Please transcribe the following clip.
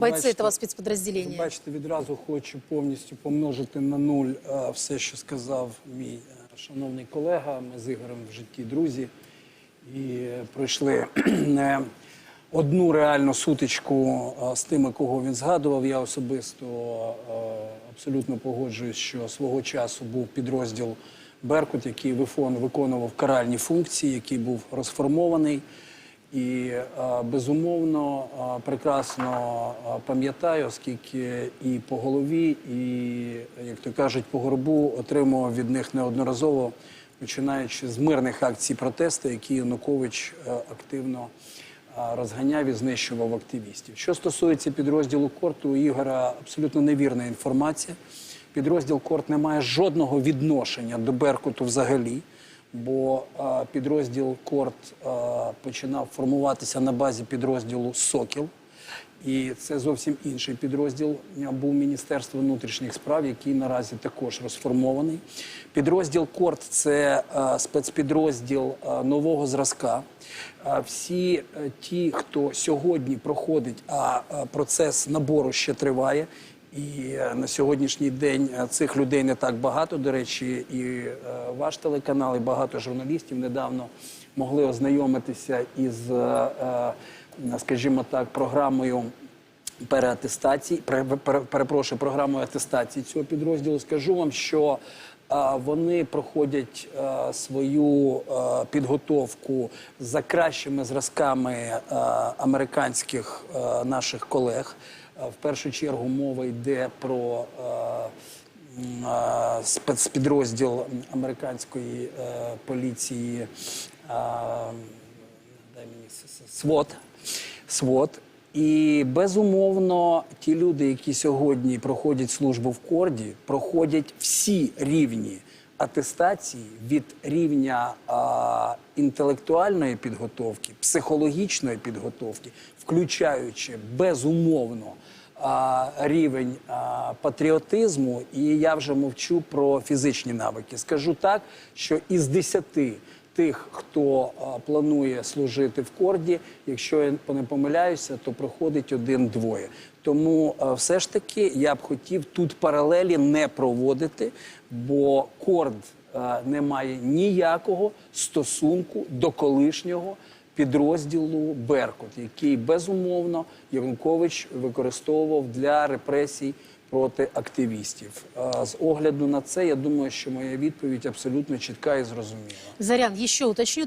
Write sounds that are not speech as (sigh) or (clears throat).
бойцы Бачите, этого? Бачите, відразу хочу повністю помножити на нуль все, що сказав мій е, шановний колега. Ми з Ігорем в житті друзі і пройшли не (clears throat) одну реальну сутичку з тими, кого він згадував. Я особисто абсолютно погоджуюсь, що свого часу був підрозділ Беркут, який виконував каральні функції, який був розформований. І безумовно прекрасно пам'ятаю, оскільки і по голові, і, як то кажуть, по горбу отримував від них неодноразово, починаючи з мирних акцій протесту, які Янукович е, активно розганяв і знищував активістів. Що стосується підрозділу Корту, у Ігора абсолютно невірна інформація. Підрозділ Корт не має жодного відношення до Беркуту взагалі бо підрозділ Корт починав формуватися на базі підрозділу Сокіл. І це зовсім інший підрозділ був Міністерство внутрішніх справ, який наразі також розформований. Підрозділ Корт це спецпідрозділ нового зразка. Е, Всі ті, хто сьогодні проходить, а процес набору ще триває. І е, на сьогоднішній день е, цих людей не так багато. До речі, і е, ваш телеканал, і багато журналістів недавно могли ознайомитися із, скажімо так, програмою переатестації, пере- пере- перепрошую, програмою атестації цього підрозділу. Скажу вам, що е, вони проходять е, свою е, підготовку за кращими зразками американських наших колег. В першу чергу мова йде про спецпідрозділ американської поліції. е, дай мені СВОТ. СВОТ. І безумовно, ті люди, які сьогодні проходять службу в корді, проходять всі рівні атестації від рівня а, інтелектуальної підготовки, психологічної підготовки, включаючи безумовно а, рівень а, патріотизму, і я вже мовчу про фізичні навики. Скажу так, що із десяти тих, хто планує служити в корді, якщо я не помиляюся, то проходить один-двоє. Тому все ж таки я б хотів тут паралелі не проводити, бо корд не має ніякого стосунку до колишнього підрозділу Беркут, який безумовно Янукович використовував для репресій проти активістів. З огляду на це, я думаю, що моя відповідь абсолютно чітка і зрозуміла. Зарян, ще уточню.